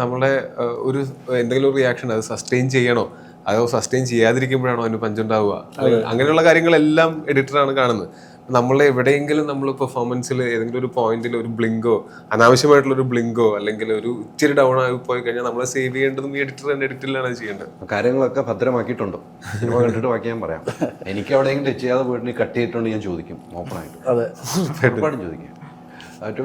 നമ്മളെ ഒരു എന്തെങ്കിലും ഒരു റിയാക്ഷൻ അത് സസ്റ്റെയിൻ ചെയ്യണോ? അതോ സസ്റ്റെയിൻ ചെയ്യാതിരിക്കുമ്പോഴാണോ അതിന് പഞ്ചുണ്ടാവുക? അല്ലെങ്കിൽ അങ്ങനെയുള്ള കാര്യങ്ങളെല്ലാം എഡിറ്ററാണ് കാണുന്നത്. നമ്മൾ എവിടെയെങ്കിലും നമ്മൾ പെർഫോമൻസിൽ ഏതെങ്കിലും ഒരു പോയിന്റിൽ ഒരു ബ്ലിങ്കോ അനാവശ്യമായിട്ടുള്ള ഒരു ബ്ലിങ്കോ അല്ലെങ്കിൽ ഒരു ഇച്ചിരി ഡൗൺ ആയി പോയി കഴിഞ്ഞാൽ നമ്മളെ സേവ് ചെയ്യേണ്ടതും ഈ എഡിറ്റർ തന്നെ എഡിറ്റിലാണ് അത് ചെയ്യേണ്ടത്. കാര്യങ്ങളൊക്കെ ഭദ്രമാക്കിയിട്ടുണ്ടോ. സിനിമ കണ്ടിട്ട് ബാക്കി ഞാൻ പറയാം. എനിക്ക് എവിടെയെങ്കിലും ടച്ച് ചെയ്യാതെ പോയിട്ട് കട്ട് ചെയ്തിട്ടുണ്ട് ഞാൻ ചോദിക്കും ഓപ്പൺ ആയിട്ട്. അതെ. ചോദിക്കും. ടു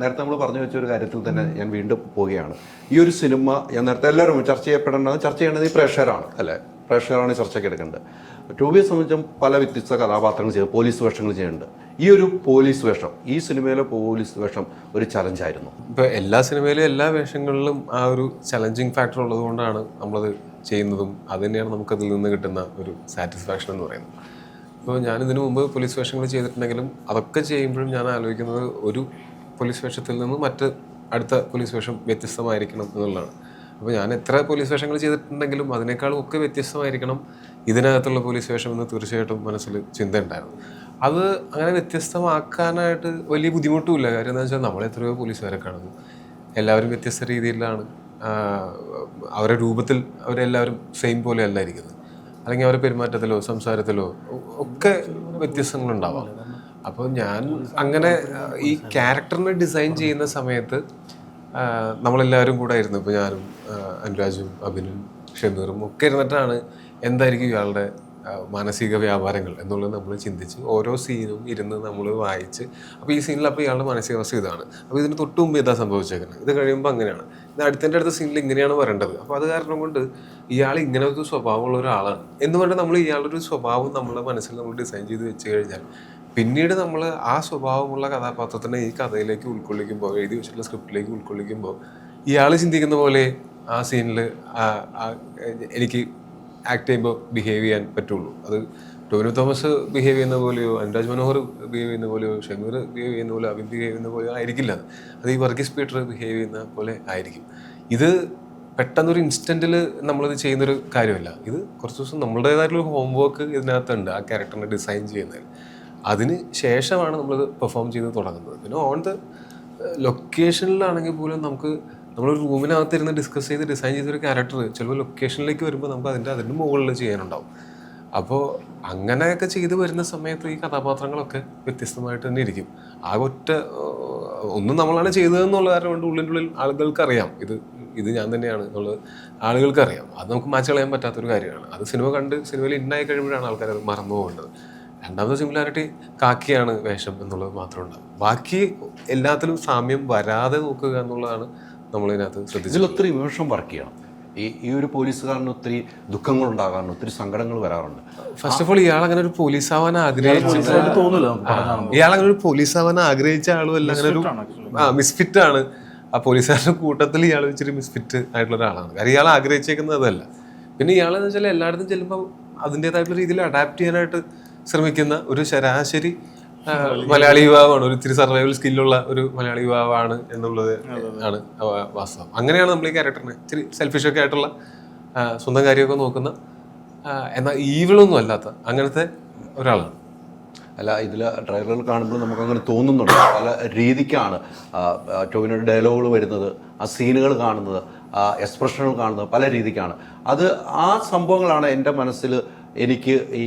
നേരത്തെ നമ്മൾ പറഞ്ഞു വെച്ച ഒരു കാര്യത്തിൽ തന്നെ ഞാൻ വീണ്ടും പോവുകയാണ്. ഈ ഒരു സിനിമ ഞാൻ നേരത്തെ എല്ലാവരും ചർച്ച ചെയ്യപ്പെടേണ്ടത് ചർച്ച ചെയ്യേണ്ടത് ഈ പ്രേക്ഷകരാണ് അല്ലേ? പ്രേക്ഷകരാണ് ചർച്ചയ്ക്ക് എടുക്കേണ്ടത്. ടോബിയെ സംബന്ധിച്ചും പല വ്യത്യസ്ത കഥാപാത്രങ്ങൾ ചെയ്ത് പോലീസ് വേഷങ്ങൾ ചെയ്യുന്നുണ്ട്. ഈ ഒരു പോലീസ് വേഷം ഈ സിനിമയിലെ പോലീസ് വേഷം ഒരു ചലഞ്ചായിരുന്നു. ഇപ്പൊ എല്ലാ സിനിമയിലും എല്ലാ വേഷങ്ങളിലും ആ ഒരു ചലഞ്ചിങ് ഫാക്ടർ ഉള്ളത് കൊണ്ടാണ് നമ്മളത് ചെയ്യുന്നതും അത് തന്നെയാണ് നമുക്കതിൽ നിന്ന് കിട്ടുന്ന ഒരു സാറ്റിസ്ഫാക്ഷൻ എന്ന് പറയുന്നത്. ഇപ്പോൾ ഞാൻ ഇതിനു മുമ്പ് പോലീസ് വേഷങ്ങൾ ചെയ്തിട്ടുണ്ടെങ്കിലും അതൊക്കെ ചെയ്യുമ്പോഴും ഞാൻ ആലോചിക്കുന്നത് ഒരു പോലീസ് വേഷത്തിൽ നിന്ന് മറ്റ് അടുത്ത പോലീസ് വേഷം വ്യത്യസ്തമായിരിക്കണം എന്നുള്ളതാണ്. അപ്പോൾ ഞാൻ എത്ര പോലീസ് വേഷങ്ങൾ ചെയ്തിട്ടുണ്ടെങ്കിലും അതിനേക്കാളും ഒക്കെ വ്യത്യസ്തമായിരിക്കണം ഇതിനകത്തുള്ള പോലീസ് വേഷം എന്ന് തീർച്ചയായിട്ടും മനസ്സിൽ ചിന്ത ഉണ്ടായിരുന്നു. അത് അങ്ങനെ വ്യത്യസ്തമാക്കാനായിട്ട് വലിയ ബുദ്ധിമുട്ടുമില്ല. കാര്യം എന്താ വെച്ചാൽ നമ്മൾ എത്രയോ പോലീസുകാരെ കാണുന്നു. എല്ലാവരും വ്യത്യസ്ത രീതിയിലാണ് അവരുടെ രൂപത്തിൽ അവരെല്ലാവരും സെയിം പോലെ ഇരിക്കുന്നത് അല്ലെങ്കിൽ അവരുടെ പെരുമാറ്റത്തിലോ സംസാരത്തിലോ ഒക്കെ വ്യത്യസ്തങ്ങളുണ്ടാവാം. അപ്പോൾ ഞാൻ അങ്ങനെ ഈ ക്യാരക്ടറിനെ ഡിസൈൻ ചെയ്യുന്ന സമയത്ത് നമ്മളെല്ലാവരും കൂടെ ആയിരുന്നു. ഇപ്പോൾ ഞാനും അനുരാജും അഭിനും ഷമീറും ഒക്കെ ഇരുന്നിട്ടാണ് എന്തായിരിക്കും ഇയാളുടെ മാനസിക വ്യാപാരങ്ങൾ എന്നുള്ളത് നമ്മൾ ചിന്തിച്ച് ഓരോ സീനും ഇരുന്ന് നമ്മൾ വായിച്ച് അപ്പോൾ ഈ സീനിൽ അപ്പോൾ ഇയാളുടെ മാനസികാവസ്ഥ ഇതാണ്. അപ്പോൾ ഇതിന് തൊട്ട് മുമ്പ് ഇതാ സംഭവിച്ചേക്കുന്നത്. ഇത് കഴിയുമ്പോൾ അങ്ങനെയാണ്. അടുത്തതിന്റെ അടുത്ത സീനിൽ ഇങ്ങനെയാണ് വരേണ്ടത്. അപ്പോൾ അത് കാരണം കൊണ്ട് ഇയാൾ ഇങ്ങനെ ഒരു സ്വഭാവമുള്ള ഒരാളാണ് എന്ന് പറഞ്ഞാൽ നമ്മൾ ഇയാളുടെ ഒരു സ്വഭാവം നമ്മളെ മനസ്സിൽ നമ്മൾ ഡിസൈൻ ചെയ്ത് വെച്ച് കഴിഞ്ഞാൽ പിന്നീട് നമ്മൾ ആ സ്വഭാവമുള്ള കഥാപാത്രത്തിനെ ഈ കഥയിലേക്ക് ഉൾക്കൊള്ളിക്കുമ്പോൾ എഴുതി വെച്ചിട്ടുള്ള സ്ക്രിപ്റ്റിലേക്ക് ഉൾക്കൊള്ളിക്കുമ്പോൾ ഇയാൾ ചിന്തിക്കുന്ന പോലെ ആ സീനിൽ എനിക്ക് ആക്ട് ചെയ്യുമ്പോൾ ബിഹേവ് ചെയ്യാൻ പറ്റുള്ളൂ. അത് ടോവിനോ തോമസ് ബിഹേവ് ചെയ്യുന്ന പോലെയോ അനുരാജ് മനോഹർ ബിഹേവ് ചെയ്യുന്ന പോലെയോ ഷമീർ ബിഹേവ് ചെയ്യുന്ന പോലെ അബിൻ ബിഹേവ് ചെയ്യുന്ന പോലെയോ ആയിരിക്കില്ല. അത് ഈ വർഗീസ് പീറ്റർ ബിഹേവ് ചെയ്യുന്ന പോലെ ആയിരിക്കും. ഇത് പെട്ടെന്നൊരു ഇൻസ്റ്റന്റിൽ നമ്മളിത് ചെയ്യുന്നൊരു കാര്യമല്ല. ഇത് കുറച്ച് ദിവസം നമ്മളുടേതായിട്ടുള്ള ഹോംവർക്ക് ഇതിനകത്തുണ്ട് ആ ക്യാരക്ടറിനെ ഡിസൈൻ ചെയ്യുന്നതിൽ. അതിന് ശേഷമാണ് നമ്മളിത് പെർഫോം ചെയ്ത് തുടങ്ങുന്നത്. പിന്നെ ഓൺ ദ ലൊക്കേഷനിലാണെങ്കിൽ പോലും നമുക്ക് നമ്മളൊരു റൂമിനകത്ത് ഇരുന്ന് ഡിസ്കസ് ചെയ്ത് ഡിസൈൻ ചെയ്തൊരു ക്യാരക്ടർ ചിലപ്പോൾ ലൊക്കേഷനിലേക്ക് വരുമ്പോൾ നമുക്ക് അതിന്റെ അതിന്റെ മുകളിൽ ചെയ്യാനുണ്ടാവും. അപ്പോൾ അങ്ങനെയൊക്കെ ചെയ്തു വരുന്ന സമയത്ത് ഈ കഥാപാത്രങ്ങളൊക്കെ വ്യത്യസ്തമായിട്ട് തന്നെ ഇരിക്കും. ആ ഒറ്റ ഒന്നും നമ്മളാണ് ചെയ്തതെന്നുള്ള കാരണം കൊണ്ട് ഉള്ളിന്റെ ഉള്ളിൽ ആളുകൾക്ക് അറിയാം ഇത് ഇത് ഞാൻ തന്നെയാണ് എന്നുള്ളത് ആളുകൾക്ക് അറിയാം അത് നമുക്ക് മാച്ച് കളയാൻ പറ്റാത്തൊരു കാര്യമാണ്. അത് സിനിമ കണ്ട് സിനിമയിൽ ഇന്നായി കഴിയുമ്പോഴാണ് ആൾക്കാർ അത് മറന്നു പോകേണ്ടത്. രണ്ടാമത്തെ സിമിലാരിറ്റി കാക്കിയാണ് വേഷം എന്നുള്ളത് ഉണ്ടാവും ബാക്കി എല്ലാത്തിലും സാമ്യം വരാതെ നോക്കുക എന്നുള്ളതാണ് നമ്മളിതിനകത്ത് ശ്രദ്ധിച്ചത്. ഒത്തിരി വിമർശം വർക്ക് ചെയ്യണം. ഈ ഈ ഒരു പോലീസുകാരന് ഒത്തിരി ദുഃഖങ്ങൾ ഉണ്ടാകാറുണ്ട് ഒത്തിരി സങ്കടങ്ങൾ വരാറുണ്ട്. ഫസ്റ്റ് ഓഫ് ഓൾ ഇയാൾ അങ്ങനെ ഒരു പോലീസ് ആവാൻ ആഗ്രഹിച്ച ആയിട്ട് തോന്നില്ല ഇയാൾ അങ്ങനെ ഒരു പോലീസ് ആവാൻ ആഗ്രഹിച്ച ആളും അല്ല അങ്ങനെ ഒരു ആ മിസ്ഫിറ്റ് ആണ്. ആ പോലീസുകാരുടെ കൂട്ടത്തിൽ ഇയാൾ ഇച്ചിരി മിസ്ഫിറ്റ് ആയിട്ടുള്ള ഒരാളാണ്. കാര്യം ഇയാൾ ആഗ്രഹിച്ചേക്കുന്നത് അതല്ല. പിന്നെ ഇയാൾ എന്ന് വെച്ചാൽ എല്ലായിടത്തും ചെല്ലുമ്പോൾ അതിന്റെതായിട്ടുള്ള രീതിയിൽ അഡാപ്റ്റ് ചെയ്യാനായിട്ട് ശ്രമിക്കുന്ന ഒരു ശരാശരി മലയാളി യുവാവാണ് ഒരു ഇത്തിരി സർവൈവൽ സ്കില്ലുള്ള ഒരു മലയാളി യുവാവാണ് എന്നുള്ളത് ആണ് വാസ്തവം. അങ്ങനെയാണ് നമ്മൾ ഈ ക്യാരക്ടറിനെ ഇത്തിരി സെൽഫിഷൊക്കെ ആയിട്ടുള്ള സ്വന്തം കാര്യമൊക്കെ നോക്കുന്ന എന്നാൽ ഈവിളൊന്നും അല്ലാത്ത അങ്ങനത്തെ ഒരാളാണ്. അല്ല ഇതിൽ ഡ്രൈവറുകൾ കാണുമ്പോൾ നമുക്ക് അങ്ങനെ തോന്നുന്നുണ്ട്. പല രീതിക്കാണ് ആ, ഡയലോഗുകൾ വരുന്നത് ആ സീനുകൾ കാണുന്നത് ആ എക്സ്പ്രഷനുകൾ കാണുന്നത് പല രീതിക്കാണ്. അത് ആ സംഭവങ്ങളാണ് എന്റെ മനസ്സിൽ എനിക്ക് ഈ